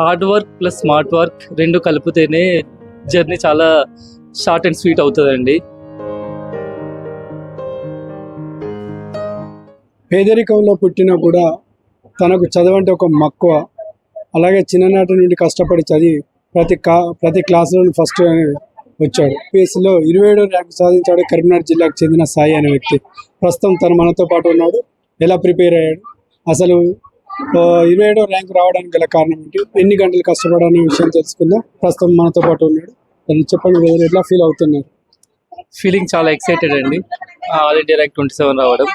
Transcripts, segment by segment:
Hard work plus smart work రెండు కలిపితేనే journey చాలా షార్ట్ అండ్ స్వీట్ అవుతుందండి. పేదరికంలో పుట్టినా కూడా తనకు చదవంటే ఒక మక్కువ అలాగే చిన్ననాటి నుండి కష్టపడి చదివి ప్రతి కా ప్రతి క్లాసులోని ఫస్ట్ వచ్చాడు. పిఎస్సిలో ఇరవై ఏడో ర్యాంక్ సాధించాడు కరీంనగర్ జిల్లాకు చెందిన సాయి అనే వ్యక్తి. ప్రస్తుతం తను మనతో పాటు ఉన్నాడు. ఎలా ప్రిపేర్ అయ్యాడు? అసలు ఇరవై ఏడో ర్యాంక్ రావడానికి గల కారణం ఏంటి? ఎన్ని గంటలు కష్టపడాలనే విషయం తెలుసుకుందాం. ప్రస్తుతం మనతో పాటు ఉన్నాడు. చెప్పండి ఎట్లా ఫీల్ అవుతున్నారు? ఫీలింగ్ చాలా ఎక్సైటెడ్ అండి. All India rank twenty seven రావడం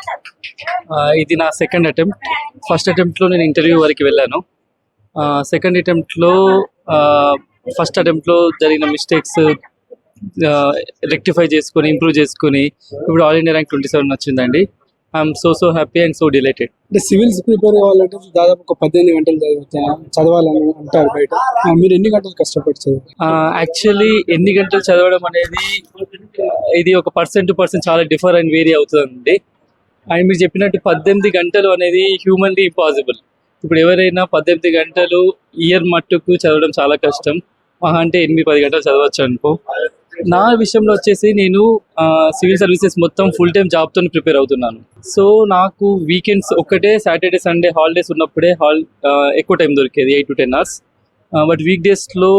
ఇది నా సెకండ్ అటెంప్ట్ ఫస్ట్ అటెంప్ట్లో నేను ఇంటర్వ్యూ వరకు వెళ్ళాను. సెకండ్ అటెంప్ట్లో ఫస్ట్ అటెంప్ట్లో జరిగిన మిస్టేక్స్ రెక్టిఫై చేసుకొని ఇంప్రూవ్ చేసుకొని ఇప్పుడు all India rank twenty seven వచ్చిందండి I'm so so happy and so delighted అంటే సివిల్స్ ప్రిపేర్ కావాలంటే దాదాపు ఒక పద్దెనిమిది గంటలు చదువుతా చదవాలని అంటారు బయట. మీరు ఎన్ని గంటలు కష్టపడి చదివారు? యాక్చువల్లీ ఎన్ని గంటలు చదవడం అనేది ఇది ఒక పర్సన్ టు పర్సన్ చాలా డిఫర్ అండ్ వేరీ అవుతుందండి. అండ్ మీరు చెప్పినట్టు పద్దెనిమిది గంటలు అనేది హ్యూమన్లీ ఇంపాసిబుల్ ఇప్పుడు ఎవరైనా పద్దెనిమిది గంటలు ఇయర్ మట్టుకు చదవడం చాలా కష్టం. మహా అంటే ఎనిమిది పది గంటలు చదవచ్చు అనుకో. నా విషయంలో వచ్చేసి నేను సివిల్ సర్వీసెస్ మొత్తం ఫుల్ టైం జాబ్తో ప్రిపేర్ అవుతున్నాను. సో నాకు వీకెండ్స్ ఒక్కటే సాటర్డే సండే హాలిడేస్ ఉన్నప్పుడే హాల్ ఎక్కువ టైం దొరికేది eight to ten hours but week డేస్లో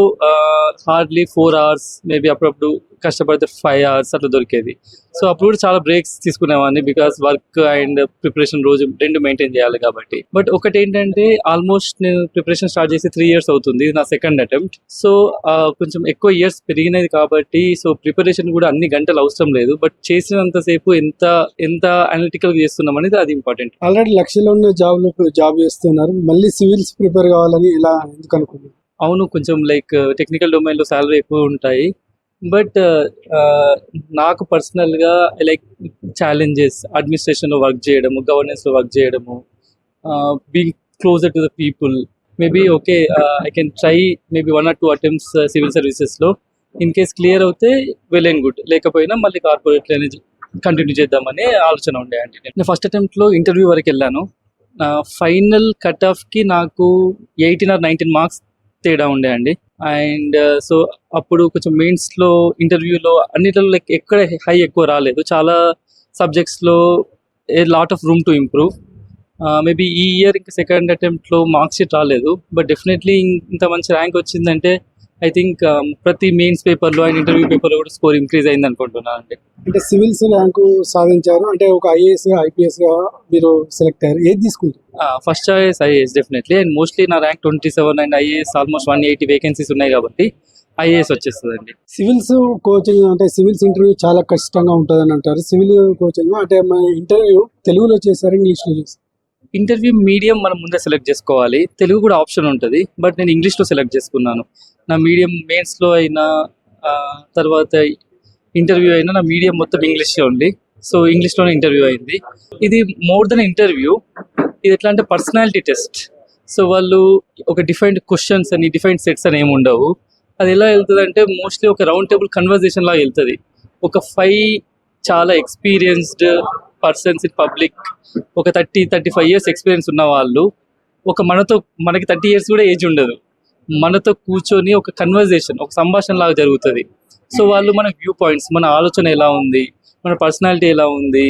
హార్డ్లీ ఫోర్ అవర్స్ మేబీ అప్పుడప్పుడు కష్టపడితే ఫైవ్ అవర్స్ అట్లా దొరికేది. సో అప్పుడు కూడా చాలా బ్రేక్స్ తీసుకునేవాడిని బికాస్ వర్క్ అండ్ ప్రిపరేషన్ రోజు రెండు మెయింటైన్ చేయాలి కాబట్టి. బట్ ఒకటి ఏంటంటే ఆల్మోస్ట్ నేను ప్రిపరేషన్ స్టార్ట్ చేసి త్రీ ఇయర్స్ అవుతుంది. ఇది నా సెకండ్ అటెంప్ట్ సో కొంచెం ఎక్కువ ఇయర్స్ పెరిగినది కాబట్టి సో ప్రిపరేషన్ కూడా అన్ని గంటలు అవసరం లేదు. బట్ చేసినంతసేపు ఎంత ఎంత అనలిటికల్ చేస్తున్నాం అనేది అది ఇంపార్టెంట్ ఆల్రెడీ లక్షలో ఉన్న జాబ్లో జాబ్ చేస్తున్నారు. మళ్ళీ సివిల్స్ ప్రిపేర్ కావాలని ఇలా ఎందుకు అనుకున్నారు? అవును కొంచెం లైక్ టెక్నికల్ డొమైన్లో శాలరీ ఎక్కువ ఉంటాయి. బట్ నాకు పర్సనల్గా లైక్ ఛాలెంజెస్ అడ్మినిస్ట్రేషన్లో వర్క్ చేయడము గవర్నెన్స్లో వర్క్ చేయడము being closer to the people maybe okay I can try maybe one or two attempts civil సర్వీసెస్లో ఇన్ కేస్ క్లియర్ అవుతే వెల్ అండ్ గుడ్ లేకపోయినా మళ్ళీ కార్పొరేట్ కంటిన్యూ చేద్దామనే ఆలోచన ఉండే అండి నేను. ఫస్ట్ అటెంప్ట్లో ఇంటర్వ్యూ వరకు వెళ్ళాను. ఫైనల్ కట్ ఆఫ్కి నాకు ఎయిటీన్ ఆర్ నైన్టీన్ మార్క్స్ తేడా ఉండే అండి. అండ్ సో uh, అప్పుడు కొంచెం మెయిన్స్లో ఇంటర్వ్యూలో అన్నిటిలో లైక్ ఎక్కడ హై ఎక్కువ రాలేదు. చాలా సబ్జెక్ట్స్లో a lot of room to improve maybe ఈ ఇయర్ ఇంకా సెకండ్ అటెంప్ట్లో మార్క్స్ షీట్ రాలేదు బట్ డెఫినెట్లీ ఇంత మంచి ర్యాంక్ వచ్చిందంటే ఐ థింక్ ప్రతి మెయిన్స్ పేపర్లో అండ్ ఇంటర్వ్యూ పేపర్లో కూడా స్కోర్ ఇంక్రీజ్ అయింది అనుకుంటున్నాను అండి. అంటే సివిల్స్ ర్యాంకు సాధించారు. అంటే ఒక ఐఏఎస్ ఐపీఎస్గా మీరు సెలెక్ట్ అయ్యారు. ఏది తీసుకుంటారు first choice IAS definitely and mostly నా rank twenty seven and IAS almost one eighty vacancies ఉన్నాయి కాబట్టి ఐఏఎస్ వచ్చేస్తుందండి. సివిల్స్ కోచింగ్ అంటే సివిల్స్ ఇంటర్వ్యూ చాలా కష్టంగా ఉంటుందని అంటారు. సివిల్ కోచింగ్ అంటే మన ఇంటర్వ్యూ తెలుగులో చేశారు ఇంగ్లీష్లో చేశారు. ఇంటర్వ్యూ మీడియం మనం ముందే సెలెక్ట్ చేసుకోవాలి. తెలుగు కూడా ఆప్షన్ ఉంటుంది. బట్ నేను ఇంగ్లీష్లో సెలెక్ట్ చేసుకున్నాను. నా మీడియం మెయిన్స్లో అయినా తర్వాత ఇంటర్వ్యూ అయినా నా మీడియం మొత్తం ఇంగ్లీష్లో ఉంది. సో ఇంగ్లీష్లోనే ఇంటర్వ్యూ అయింది. ఇది మోర్ దెన్ ఇంటర్వ్యూ. ఇది ఎట్లా అంటే పర్సనాలిటీ టెస్ట్. సో వాళ్ళు ఒక డిఫరెంట్ క్వశ్చన్స్ అని డిఫరెంట్ సెట్స్ అని ఏమి ఉండవు. అది ఎలా వెళ్తుంది అంటే మోస్ట్లీ ఒక రౌండ్ టేబుల్ కన్వర్జేషన్ లాగా వెళ్తుంది. ఒక ఫైవ్ చాలా ఎక్స్పీరియన్స్డ్ పర్సన్స్ ఇన్ పబ్లిక్ ఒక thirty thirty five years experience ఉన్న వాళ్ళు. ఒక మనతో మనకి థర్టీ ఇయర్స్ కూడా ఏజ్ ఉండదు. మనతో కూర్చొని ఒక కన్వర్జేషన్ ఒక సంభాషణ లాగా జరుగుతుంది. సో వాళ్ళు మన వ్యూ పాయింట్స్ మన ఆలోచన ఎలా ఉంది? మన పర్సనాలిటీ ఎలా ఉంది?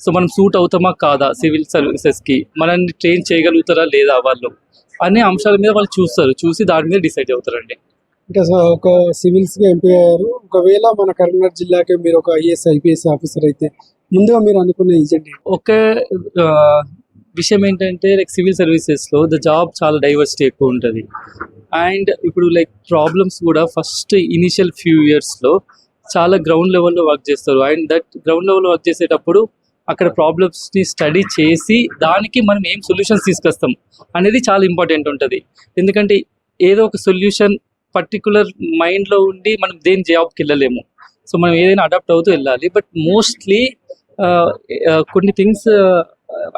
సో మనం సూట్ అవుతామా కాదా సివిల్ సర్వీసెస్కి మనల్ని ట్రైన్ చేయగలుగుతారా లేదా వాళ్ళు? అనే అంశాల మీద వాళ్ళు చూస్తారు. చూసి దాని మీద డిసైడ్ అవుతారండి. అంటే ఒక సివిల్స్గా ఎంపీ అయ్యారు. ఒకవేళ మన కరీంనగర్ జిల్లాకే మీరు ఒక ఐఏఎస్ ఐపీఎస్ ఆఫీసర్ అయితే ముందుగా మీరు అనుకున్న ఏజెంట్ ఒక విషయం ఏంటంటే లైక్ సివిల్ సర్వీసెస్లో ద జాబ్ చాలా డైవర్సిటీ ఎక్కువ ఉంటుంది. అండ్ ఇప్పుడు లైక్ ప్రాబ్లమ్స్ కూడా ఫస్ట్ ఇనిషియల్ ఫ్యూ ఇయర్స్లో చాలా గ్రౌండ్ లెవెల్లో వర్క్ చేస్తారు. అండ్ దట్ గ్రౌండ్ లెవెల్లో వర్క్ చేసేటప్పుడు అక్కడ ప్రాబ్లమ్స్ని స్టడీ చేసి దానికి మనం ఏం సొల్యూషన్స్ తీసుకొస్తాం అనేది చాలా ఇంపార్టెంట్ ఉంటుంది. ఎందుకంటే ఏదో ఒక సొల్యూషన్ పర్టికులర్ మైండ్లో ఉండి మనం దేని జాబ్కి వెళ్ళలేము. సో మనం ఏదైనా అడాప్ట్ అవుతూ వెళ్ళాలి. బట్ మోస్ట్లీ కొన్ని things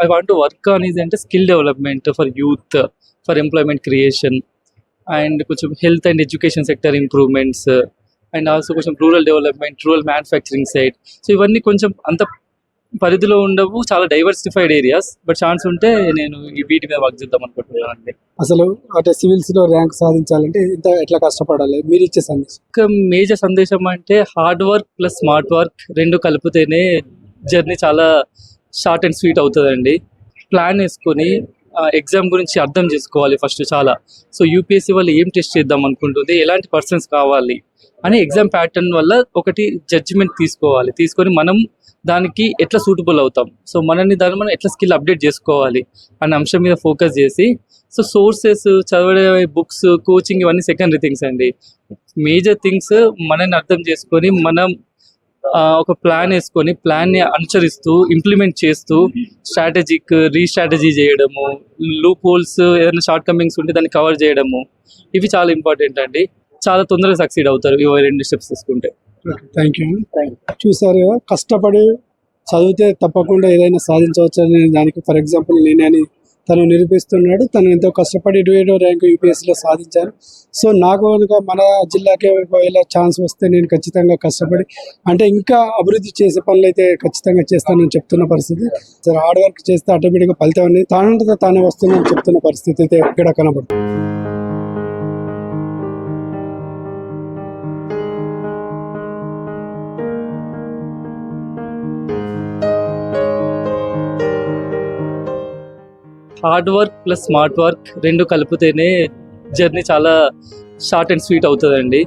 I want to work on is అంటే skill development for youth for employment creation and కొంచెం health and education sector improvements and also కొంచెం rural development rural manufacturing side so ఇవన్నీ కొంచెం అంత పరిధిలో ఉండవు చాలా డైవర్సిఫైడ్ ఏరియాస్ బట్ ఛాన్స్ ఉంటే నేను ఈ వీటి మీద వర్క్ చేద్దాం అనుకుంటున్నాను అండి. అసలు అంటే సివిల్స్లో ర్యాంక్ సాధించాలంటే ఇంత ఎట్లా కష్టపడాలి? మీరు ఇచ్చే సందేశం. మేజర్ సందేశం అంటే hard work plus smart work రెండు కలిపితేనే జర్నీ చాలా షార్ట్ అండ్ స్వీట్ అవుతుందండి. ప్లాన్ వేసుకొని ఎగ్జామ్ గురించి అర్థం చేసుకోవాలి ఫస్ట్ చాలా. సో యూపీఎస్సీ వాళ్ళు ఏం టెస్ట్ చేద్దాం అనుకుంటుంది ఎలాంటి పర్సన్స్ కావాలి అని ఎగ్జామ్ ప్యాటర్న్ వల్ల ఒకటి జడ్జిమెంట్ తీసుకోవాలి. తీసుకొని మనం దానికి ఎట్లా సూటబుల్ అవుతాం. సో మనల్ని దాన్ని మనం ఎట్లా స్కిల్ అప్డేట్ చేసుకోవాలి అనే అంశం మీద ఫోకస్ చేసి సో సోర్సెస్ చదివే బుక్స్ కోచింగ్ ఇవన్నీ సెకండరీ థింగ్స్ అండి. మేజర్ థింగ్స్ మనల్ని అర్థం చేసుకొని మనం ఒక ప్లాన్ వేసుకొని ప్లాన్ని అనుసరిస్తూ ఇంప్లిమెంట్ చేస్తూ స్ట్రాటజిక్ రీస్ట్రాటజీ చేయడము లూప్ హోల్స్ ఏదైనా షార్ట్ కమింగ్స్ ఉంటే దాన్ని కవర్ చేయడము ఇవి చాలా ఇంపార్టెంట్ అండి. చాలా తొందరగా సక్సీడ్ అవుతారు ఇవి రెండు స్టెప్స్ తీసుకుంటే. థ్యాంక్ యూ చూసారు కదా కష్టపడి చదివితే తప్పకుండా ఏదైనా సాధించవచ్చు అనే దానికి ఫర్ ఎగ్జాంపుల్ నేనని తను నిరూపిస్తున్నాడు. తను ఎంతో కష్టపడి ఇరవై ఏడో ర్యాంక్ యూపీఎస్సీలో సాధించాను సో నాకు కనుక మన జిల్లాకే ఒకవేళ ఛాన్స్ వస్తే నేను ఖచ్చితంగా కష్టపడి అంటే ఇంకా అభివృద్ధి చేసే పనులు అయితే ఖచ్చితంగా చేస్తానని చెప్తున్న పరిస్థితి. సరే హార్డ్ వర్క్ చేస్తే ఆటోమేటిక్గా ఫలితం అనేది తానంతట తానే వస్తుందని చెప్తున్న పరిస్థితి అయితే ఇక్కడ కనబడుతుంది hard work plus smart work రెండు కలిపితేనే జర్నీ చాలా షార్ట్ అండ్ స్వీట్ అవుతుందండి.